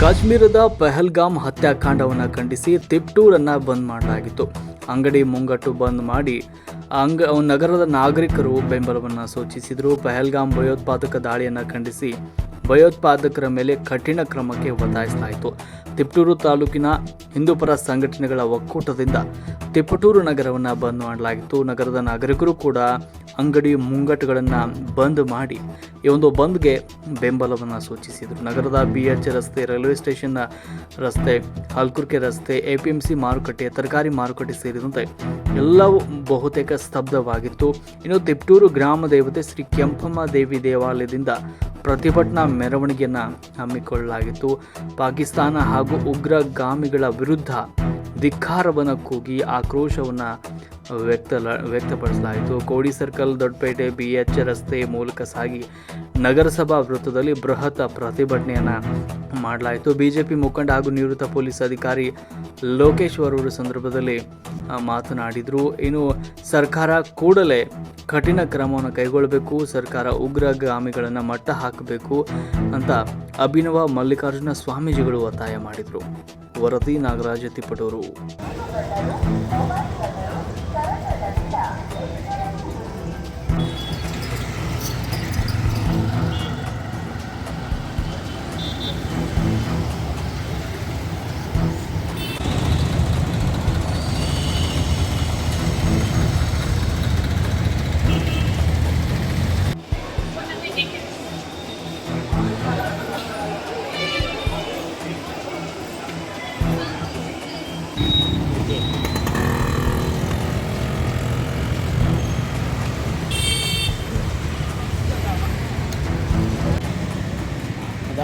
ಕಾಶ್ಮೀರದ ಪೆಹಲ್ಗಾಮ್ ಹತ್ಯಾಕಾಂಡವನ್ನು ಖಂಡಿಸಿ ತಿಪ್ಟೂರನ್ನು ಬಂದ್ ಮಾಡಲಾಗಿತ್ತು. ಅಂಗಡಿ ಮುಂಗಟ್ಟು ಬಂದ್ ಮಾಡಿ ಅಂಗ ನಗರದ ನಾಗರಿಕರು ಬೆಂಬಲವನ್ನು ಸೂಚಿಸಿದರು. ಪೆಹಲ್ಗಾಮ್ ಭಯೋತ್ಪಾದಕ ದಾಳಿಯನ್ನು ಖಂಡಿಸಿ ಭಯೋತ್ಪಾದಕರ ಮೇಲೆ ಕಠಿಣ ಕ್ರಮಕ್ಕೆ ಒತ್ತಾಯಿಸಲಾಯಿತು. ತಿಪ್ಟೂರು ತಾಲೂಕಿನ ಹಿಂದೂಪರ ಸಂಘಟನೆಗಳ ಒಕ್ಕೂಟದಿಂದ ತಿಪ್ಪಟೂರು ನಗರವನ್ನು ಬಂದ್ ಮಾಡಲಾಗಿತ್ತು. ನಗರದ ನಾಗರಿಕರು ಕೂಡ ಅಂಗಡಿ ಮುಂಗಟ್ಟುಗಳನ್ನು ಬಂದ್ ಮಾಡಿ ಈ ಒಂದು ಬಂದ್ಗೆ ಬೆಂಬಲವನ್ನು ಸೂಚಿಸಿದರು. ನಗರದ ಬಿ ಎಚ್ ರಸ್ತೆ, ರೈಲ್ವೆ ಸ್ಟೇಷನ್ನ ರಸ್ತೆ, ಹಲ್ಕುರ್ಕೆ ರಸ್ತೆ ಎ ಪಿ ಎಂ ಸಿ ಮಾರುಕಟ್ಟೆ, ತರಕಾರಿ ಮಾರುಕಟ್ಟೆ ಸೇರಿದಂತೆ ಎಲ್ಲವೂ ಬಹುತೇಕ ಸ್ತಬ್ಧವಾಗಿತ್ತು. ಇನ್ನು ತಿಪ್ಟೂರು ಗ್ರಾಮ ದೇವತೆ ಶ್ರೀ ಕೆಂಪಮ್ಮ ದೇವಿ ದೇವಾಲಯದಿಂದ ಪ್ರತಿಭಟನಾ ಮೆರವಣಿಗೆಯನ್ನು ಹಮ್ಮಿಕೊಳ್ಳಲಾಗಿತ್ತು. ಪಾಕಿಸ್ತಾನ ಹಾಗೂ ಉಗ್ರಗಾಮಿಗಳ ವಿರುದ್ಧ ಧಿಕ್ಕಾರವನ್ನು ಕೂಗಿ ಆಕ್ರೋಶವನ್ನು ವ್ಯಕ್ತ ವ್ಯಕ್ತಪಡಿಸಲಾಯಿತು. Kodi circle, Doddapete, B H ರಸ್ತೆ ಮೂಲಕ ಸಾಗಿ ನಗರಸಭಾ ವೃತ್ತದಲ್ಲಿ ಬೃಹತ್ ಪ್ರತಿಭಟನೆಯನ್ನು ಮಾಡಲಾಯಿತು. ಬಿಜೆಪಿ ಮುಖಂಡ ಹಾಗೂ ನಿವೃತ್ತ ಪೊಲೀಸ್ ಅಧಿಕಾರಿ ಲೋಕೇಶ್ವರ್ ಅವರ ಸಂದರ್ಭದಲ್ಲಿ ಮಾತನಾಡಿದರು. ಇನ್ನು ಸರ್ಕಾರ ಕೂಡಲೇ ಕಠಿಣ ಕ್ರಮವನ್ನು ಕೈಗೊಳ್ಳಬೇಕು, ಸರ್ಕಾರ ಉಗ್ರಗಾಮಿಗಳನ್ನು ಮಟ್ಟ ಹಾಕಬೇಕು ಅಂತ ಅಭಿನವ ಮಲ್ಲಿಕಾರ್ಜುನ ಸ್ವಾಮೀಜಿಗಳು ಒತ್ತಾಯ ಮಾಡಿದರು. ವರದಿ ನಾಗರಾಜ ತಿಪ್ಪಟೂರು.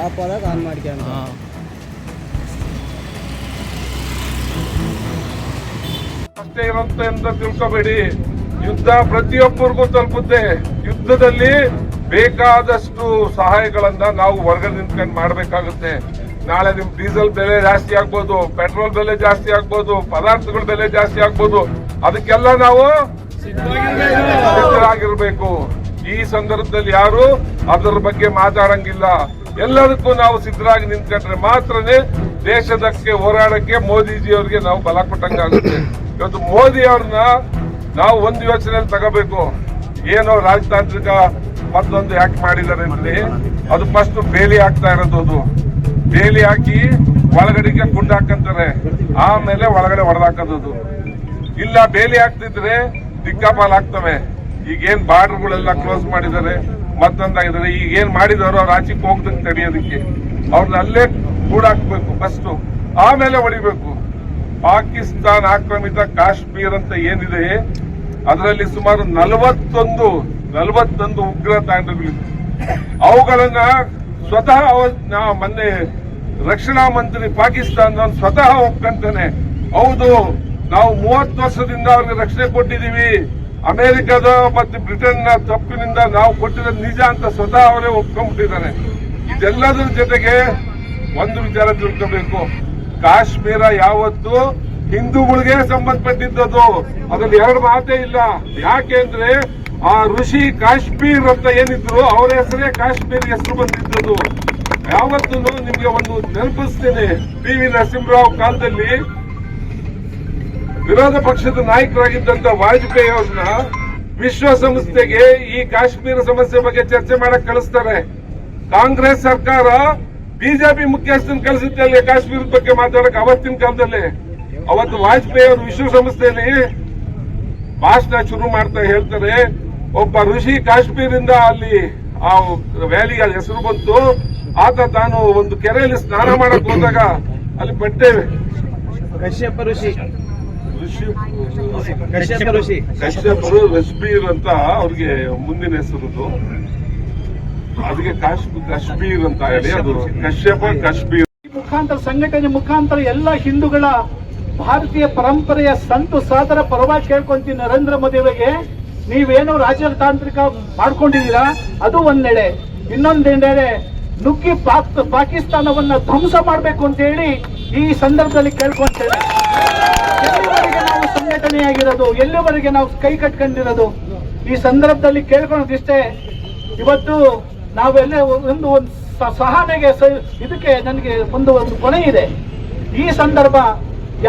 ಆಫ್ ಆದಾಗ ಆನ್ ಮಾಡ್ಕೊಂಡು ಅಷ್ಟೇ ಇರುತ್ತೆ ಅಂತ ತಿಳ್ಕೊಬೇಡಿ. ಯುದ್ಧ ಪ್ರತಿಯೊಬ್ಬರಿಗೂ ತಲುಪುತ್ತೆ. ಯುದ್ಧದಲ್ಲಿ ಬೇಕಾದಷ್ಟು ಸಹಾಯಗಳನ್ನ ನಾವು ಹೊರಗೆ ನಿಂತ್ಕೊಂಡು ಮಾಡಬೇಕಾಗುತ್ತೆ. ನಾಳೆ ನಿಮ್ ಡೀಸೆಲ್ ಬೆಲೆ ಜಾಸ್ತಿ ಆಗ್ಬೋದು ಪೆಟ್ರೋಲ್ ಬೆಲೆ ಜಾಸ್ತಿ ಆಗ್ಬೋದು ಪದಾರ್ಥಗಳ ಬೆಲೆ ಜಾಸ್ತಿ ಆಗ್ಬೋದು. ಅದಕ್ಕೆಲ್ಲ ನಾವು ಸಿದ್ಧರಾಗಿರ್ಬೇಕು. ಈ ಸಂದರ್ಭದಲ್ಲಿ ಯಾರು ಅದರ ಬಗ್ಗೆ ಮಾತಾಡಂಗಿಲ್ಲ. ಎಲ್ಲದಕ್ಕೂ ನಾವು ಸಿದ್ಧರಾಗಿ ನಿಂತ್ಕೊಂಡ್ರೆ ಮಾತ್ರನೇ ದೇಶದಕ್ಕೆ ಹೋರಾಡಕ್ಕೆ ಮೋದಿಜಿ ಅವರಿಗೆ ನಾವು ಬಲ ಕೊಟ್ಟಂಗಾಗುತ್ತೆ ಇವತ್ತು ಮೋದಿ ಅವ್ರನ್ನ ನಾವು ಒಂದು ಯೋಚನೆಯಲ್ಲಿ ತಗೋಬೇಕು. ಏನೋ ರಾಜತಾಂತ್ರಿಕ ಮತ್ತೊಂದು ಆಕ್ಟ್ ಮಾಡಿದ್ದಾರೆ ಇಲ್ಲಿ. ಅದು ಫಸ್ಟ್ ಬೇಲಿ ಹಾಕ್ತಾ ಇರೋದು ಅದು. ಬೇಲಿ ಹಾಕಿ ಒಳಗಡೆಗೆ ಗುಂಡು ಹಾಕಂತಾರೆ. ಆಮೇಲೆ ಒಳಗಡೆ ಹೊಡೆದಾಕೋದು ಇಲ್ಲ, ಬೇಲಿ ಹಾಕ್ತಿದ್ರೆ ದಿಕ್ಕಾಪಾಲ್ ಆಗ್ತವೆ. ಈಗೇನ್ ಬಾರ್ಡರ್ಗಳೆಲ್ಲ ಕ್ಲೋಸ್ ಮಾಡಿದ್ದಾರೆ. ಮತ್ತೊಂದಾಗಿದ್ದಾರೆ ಈಗ ಏನ್ ಮಾಡಿದವರು ಅವ್ರು ಆಚೆಗೆ ಹೋಗ್ದಂಗೆ ತಡೆಯೋದಕ್ಕೆ ಅವ್ರನ್ನ ಅಲ್ಲೇ ಕೂಡಾಕ್ಬೇಕು ಫಸ್ಟ್ ಆಮೇಲೆ ಹೊಡಿಬೇಕು ಪಾಕಿಸ್ತಾನ ಆಕ್ರಮಿತ ಕಾಶ್ಮೀರ್ ಅಂತ ಏನಿದೆ, ಅದರಲ್ಲಿ ಸುಮಾರು ನಲವತ್ತೊಂದು ನಲವತ್ತೊಂದು ಉಗ್ರ ತಾಂಡಗಳಿವೆ ಅವುಗಳನ್ನ ಸ್ವತಃ ಮೊನ್ನೆ ರಕ್ಷಣಾ ಮಂತ್ರಿ ಪಾಕಿಸ್ತಾನ ಸ್ವತಃ ಒಪ್ಕೊಂತಾನೆ, ಹೌದು, ನಾವು ಮೂವತ್ತು ವರ್ಷದಿಂದ ಅವ್ರಿಗೆ ರಕ್ಷಣೆ ಕೊಟ್ಟಿದೀವಿ ಅಮೆರಿಕದ ಮತ್ತು ಬ್ರಿಟನ್ನ ತಪ್ಪಿನಿಂದ ನಾವು ಕೊಟ್ಟಿರೋ ನಿಜ ಅಂತ ಸ್ವತಃ ಅವರೇ ಒಪ್ಕೊಂಡ್ಬಿಟ್ಟಿದ್ದಾನೆ ಇದೆಲ್ಲದರ ಜೊತೆಗೆ ಒಂದು ವಿಚಾರ ತಿಳ್ಕೋಬೇಕು. ಕಾಶ್ಮೀರ ಯಾವತ್ತು ಹಿಂದೂಗಳಿಗೆ ಸಂಬಂಧಪಟ್ಟಿದ್ದದು ಅದ್ರಲ್ಲಿ ಎರಡು ಮಾತೇ ಇಲ್ಲ. ಯಾಕೆ ಅಂದ್ರೆ ಆ ಋಷಿ ಕಾಶ್ಮೀರ್ ಅಂತ ಏನಿದ್ರು ಅವರ ಹೆಸರೇ ಕಾಶ್ಮೀರ್ ಹೆಸರು ಬಂದಿದ್ದದು ಯಾವತ್ತೂ ನಿಮ್ಗೆ ಒಂದು ನೆನಪಿಸ್ತೇನೆ. ಪಿ ವಿ ನರಸಿಂಹರಾವ್ ಕಾಲದಲ್ಲಿ ವಿರೋಧ ಪಕ್ಷದ ನಾಯಕರಾಗಿದ್ದಂತ ವಾಜಪೇಯಿ ಅವ್ರನ್ನ ವಿಶ್ವಸಂಸ್ಥೆಗೆ ಈ ಕಾಶ್ಮೀರ ಸಮಸ್ಯೆ ಬಗ್ಗೆ ಚರ್ಚೆ ಮಾಡಕ್ ಕಳಿಸ್ತಾರೆ. ಕಾಂಗ್ರೆಸ್ ಸರ್ಕಾರ ಬಿಜೆಪಿ ಮುಖ್ಯಸ್ಥನ ಕಳಿಸುತ್ತೆ ಅಲ್ಲಿ ಕಾಶ್ಮೀರದ ಬಗ್ಗೆ ಮಾತಾಡಕ್ ಅವತ್ತಿನ ಕಾಲದಲ್ಲಿ. ಅವತ್ತು ವಾಜಪೇಯಿ ಅವರು ವಿಶ್ವಸಂಸ್ಥೆಯಲ್ಲಿ ಭಾಷಣ ಶುರು ಮಾಡ್ತಾ ಹೇಳ್ತಾರೆ. ಒಬ್ಬ ಋಷಿ ಕಾಶ್ಮೀರಿಂದ ಅಲ್ಲಿ ಆ ವ್ಯಾಲಿಗೆ ಹೆಸರು ಬಂತು. ಆತ ತಾನು ಒಂದು ಕೆರೆಯಲ್ಲಿ ಸ್ನಾನ ಮಾಡಕ್ ಹೋದಾಗ ಅಲ್ಲಿ ಬಟ್ಟೆ ಋಷಿ. ಋಷಿ ಕಶ್ಯಪ ಋಷಿ. ಕಶ್ಯಪರು ರಶ್ಮೀರ್ ಅಂತ ಅವ್ರಿಗೆ ಮುಂದಿನ ಹೆಸರು ಅದಕ್ಕೆ ಕಾಶ್ ಕಾಶ್ಮೀರ್ ಅಂತ ಹೇಳಿ ಅದು. ಕಶ್ಯಪ ಕಾಶ್ಮೀರ್. ಮುಖಾಂತರ ಸಂಘಟನೆ ಮುಖಾಂತರ ಎಲ್ಲ ಹಿಂದೂಗಳ ಭಾರತೀಯ ಪರಂಪರೆಯ ಸಂತು ಸಾದರ ಪರವಾಗಿ ಕೇಳ್ಕೊಂತೀನಿ ನರೇಂದ್ರ ಮೋದಿ ಅವರಿಗೆ. ನೀವೇನು ರಾಜತಾಂತ್ರಿಕ ಮಾಡ್ಕೊಂಡಿದ್ದೀರಾ? ಅದು ಒಂದೆಡೆ. ಇನ್ನೊಂದೆಡೆ ನುಗ್ಗಿ ಪಾಕ್ ಪಾಕಿಸ್ತಾನವನ್ನ ಧ್ವಂಸ ಮಾಡಬೇಕು ಅಂತ ಹೇಳಿ ಈ ಸಂದರ್ಭದಲ್ಲಿ ಕೇಳ್ಕೊಂತೇನೆ ಎಲ್ಲಿವರೆಗೆ ನಾವು ಸಂಘಟನೆಯಾಗಿರೋದು? ಎಲ್ಲಿವರೆಗೆ ನಾವು ಕೈ ಕಟ್ಕೊಂಡಿರೋದು? ಈ ಸಂದರ್ಭದಲ್ಲಿ ಕೇಳ್ಕೊಳ್ಳೋದಿಷ್ಟೇ. ಇವತ್ತು ನಾವೆಲ್ಲ ಒಂದು ಒಂದು ಸಹನೆಗೆ ಇದಕ್ಕೆ ನನಗೆ ಒಂದು ಒಂದು ಕೊನೆ ಇದೆ. ಈ ಸಂದರ್ಭ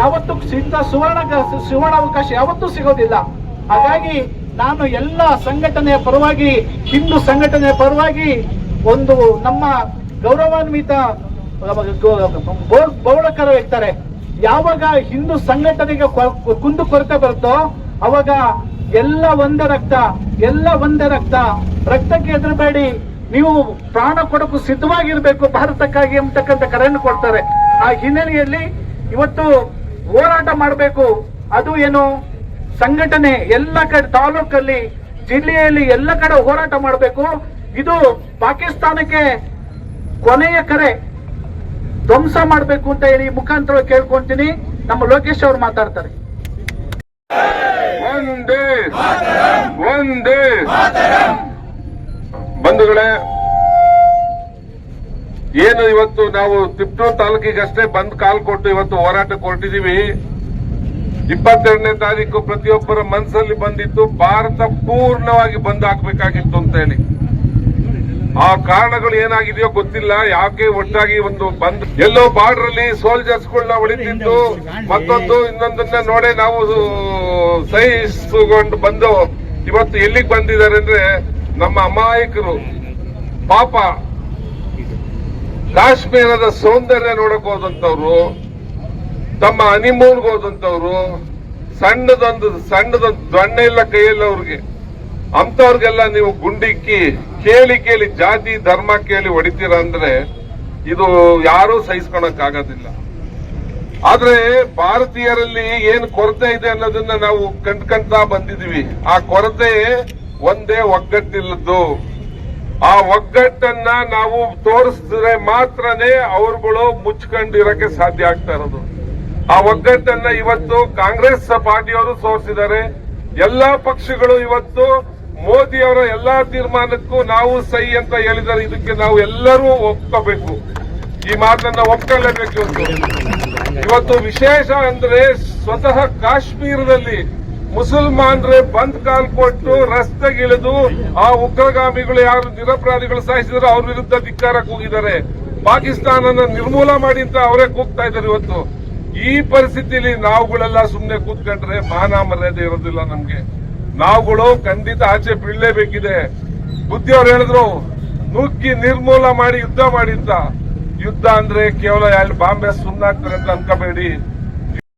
ಯಾವತ್ತೂ ಇಂಥ ಸುವರ್ಣ ಅವಕಾಶ ಯಾವತ್ತೂ ಸಿಗೋದಿಲ್ಲ. ಹಾಗಾಗಿ ನಾನು ಎಲ್ಲ ಸಂಘಟನೆಯ ಪರವಾಗಿ, ಹಿಂದೂ ಸಂಘಟನೆಯ ಪರವಾಗಿ ಒಂದು ನಮ್ಮ ಗೌರವಾನ್ವಿತ ಬೌಳಕರು ಹೇಳ್ತಾರೆ ಯಾವಾಗ ಹಿಂದೂ ಸಂಘಟನೆಗೆ ಕುಂದು ಕೊರತೆ ಬರುತ್ತೋ, ಅವಾಗ ಎಲ್ಲ ಒಂದ ರಕ್ತ, ಎಲ್ಲ ಒಂದ ರಕ್ತ, ರಕ್ತಕ್ಕೆ ಹೆದರಬೇಡಿ ನೀವು ಪ್ರಾಣ ಕೊಡಕ್ಕೂ ಸಿದ್ಧವಾಗಿರ್ಬೇಕು, ಭಾರತಕ್ಕಾಗಿ ಅಂತಕ್ಕಂಥ ಕರೆಯನ್ನು ಕೊಡ್ತಾರೆ. ಆ ಹಿನ್ನೆಲೆಯಲ್ಲಿ ಇವತ್ತು ಹೋರಾಟ ಮಾಡಬೇಕು. ಅದು ಏನು? ಸಂಘಟನೆ ಎಲ್ಲ ಕಡೆ, ತಾಲೂಕಲ್ಲಿ, ಜಿಲ್ಲೆಯಲ್ಲಿ ಎಲ್ಲ ಕಡೆ ಹೋರಾಟ ಮಾಡಬೇಕು. ಇದು ಪಾಕಿಸ್ತಾನಕ್ಕೆ ಕೊನೆಯ ಕರೆ. ಧ್ವಂಸ ಮಾಡಬೇಕು ಅಂತ ಹೇಳಿ ಮುಖಾಂತರ ಕೇಳ್ಕೊಂತೀನಿ. ನಮ್ಮ ಲೋಕೇಶ್ ಅವರು ಮಾತಾಡ್ತಾರೆ. ಒಂದೇ ಒಂದೇ ಬಂಧುಗಳೇ, ಏನು ಇವತ್ತು ನಾವು ತಿಪ್ಟೂರು ತಾಲೂಕಿಗಷ್ಟೇ ಬಂದ್ ಕಾಲ್ ಕೊಟ್ಟು ಇವತ್ತು ಹೋರಾಟ ಕೊಟ್ಟಿದೀವಿ ಇಪ್ಪತ್ತೆರಡನೇ ತಾರೀಕು ಪ್ರತಿಯೊಬ್ಬರ ಮನಸ್ಸಲ್ಲಿ ಬಂದಿತ್ತು ಭಾರತ ಪೂರ್ಣವಾಗಿ ಬಂದ್ ಹಾಕ್ಬೇಕಾಗಿತ್ತು ಅಂತ ಹೇಳಿ. ಆ ಕಾರಣಗಳು ಏನಾಗಿದೆಯೋ ಗೊತ್ತಿಲ್ಲ. ಯಾಕೆ ಒಟ್ಟಾಗಿ ಒಂದು ಬಂದ್ ಎಲ್ಲೋ ಬಾರ್ಡರ್ ಅಲ್ಲಿ ಸೋಲ್ಜರ್ಸ್ ಗಳನ್ನ ಹೊಡಿತಿದ್ದು ಮತ್ತೊಂದು ಇನ್ನೊಂದನ್ನ ನೋಡೇ ನಾವು ಸಹಿಸಿಕೊಂಡು ಬಂದು ಇವತ್ತು ಎಲ್ಲಿಗೆ ಬಂದಿದ್ದಾರೆ ಅಂದ್ರೆ ನಮ್ಮ ಅಮಾಯಕರು, ಪಾಪ ಕಾಶ್ಮೀರದ ಸೌಂದರ್ಯ ನೋಡಕ್ ಹೋದಂತವ್ರು ತಮ್ಮ ಹನಿಮೂನ್ಗೆ ಹೋದಂತವ್ರು ಸಣ್ಣದೊಂದು ಸಣ್ಣದೊಂದು ದೊಣ್ಣೆ ಇಲ್ಲ ಕೈಯಲ್ಲಿ ಅವ್ರಿಗೆ. ಅಂತವ್ರಿಗೆಲ್ಲ ನೀವು ಗುಂಡಿಕ್ಕಿ, ಕೇಳಿ ಕೇಳಿ ಜಾತಿ, ಧರ್ಮ ಕೇಳಿ ಹೊಡಿತೀರ ಅಂದ್ರೆ ಇದು ಯಾರೂ ಸಹಿಸ್ಕೊಳಕ್ ಆಗೋದಿಲ್ಲ ಆದ್ರೆ ಭಾರತೀಯರಲ್ಲಿ ಏನ್ ಕೊರತೆ ಇದೆ ಅನ್ನೋದನ್ನ ನಾವು ಕಂಡ್ಕಂತಾ ಬಂದಿದೀವಿ ಆ ಕೊರತೆ ಒಂದೇ ಒಗ್ಗಟ್ಟಿಲ್ಲದ್ದು ಆ ಒಗ್ಗಟ್ಟನ್ನ ನಾವು ತೋರಿಸಿದ್ರೆ ಮಾತ್ರನೇ ಅವರುಗಳು ಮುಚ್ಕೊಂಡಿರಕ್ಕೆ ಸಾಧ್ಯ ಆಗ್ತಾ ಇರೋದು. ಆ ಒಗ್ಗಟ್ಟನ್ನ ಇವತ್ತು ಕಾಂಗ್ರೆಸ್ ಪಾರ್ಟಿಯವರು ತೋರಿಸಿದ್ದಾರೆ ಎಲ್ಲಾ ಪಕ್ಷಗಳು ಇವತ್ತು ಮೋದಿ ಅವರ ಎಲ್ಲಾ ತೀರ್ಮಾನಕ್ಕೂ ನಾವು ಸಹಿ ಅಂತ ಹೇಳಿದರೆ ಇದಕ್ಕೆ ನಾವು ಎಲ್ಲರೂ ಒಪ್ಕೋಬೇಕು. ಈ ಮಾತನ್ನ ಒಪ್ಕೊಳ್ಳೇಬೇಕು ಇವತ್ತು ಇವತ್ತು ವಿಶೇಷ ಅಂದ್ರೆ ಸ್ವತಃ ಕಾಶ್ಮೀರದಲ್ಲಿ ಮುಸಲ್ಮಾನರೇ ಬಂದ್ ಕಾಲ್ ಕೊಟ್ಟು ರಸ್ತೆಗಿಳಿದು ಆ ಉಗ್ರಗಾಮಿಗಳು ಯಾರು ನಿರಪರಾಧಿಗಳು ಸಾಯಿಸಿದ್ರು ಅವ್ರ ವಿರುದ್ಧ ಧಿಕ್ಕಾರ ಕೂಗಿದ್ದಾರೆ. ಪಾಕಿಸ್ತಾನನ ನಿರ್ಮೂಲ ಮಾಡಿ ಅಂತ ಅವರೇ ಕೂಗ್ತಾ ಇದ್ದಾರೆ ಇವತ್ತು. ಈ ಪರಿಸ್ಥಿತಿಯಲ್ಲಿ ನಾವುಗಳೆಲ್ಲ ಸುಮ್ಮನೆ ಕೂತ್ಕೊಂಡ್ರೆ ಮಾನ ಮರ್ಯಾದೆ ಇರೋದಿಲ್ಲ ನಮ್ಗೆ. ನಾವುಗಳು ಖಂಡಿತ ಆಚೆ ಬೀಳಲೇಬೇಕಿದೆ. ಬುದ್ಧಿಯವ್ರು ಹೇಳಿದ್ರು, ನುಗ್ಗಿ ನಿರ್ಮೂಲ ಮಾಡಿ ಯುದ್ಧ ಮಾಡಿ ಅಂತ. ಯುದ್ಧ ಅಂದ್ರೆ ಕೇವಲ ಎರಡು ಬಾಂಬೆ ಸುಮ್ಮನಾಗ್ತಾರೆ ಅಂತ ಅನ್ಕೋಬೇಡಿ.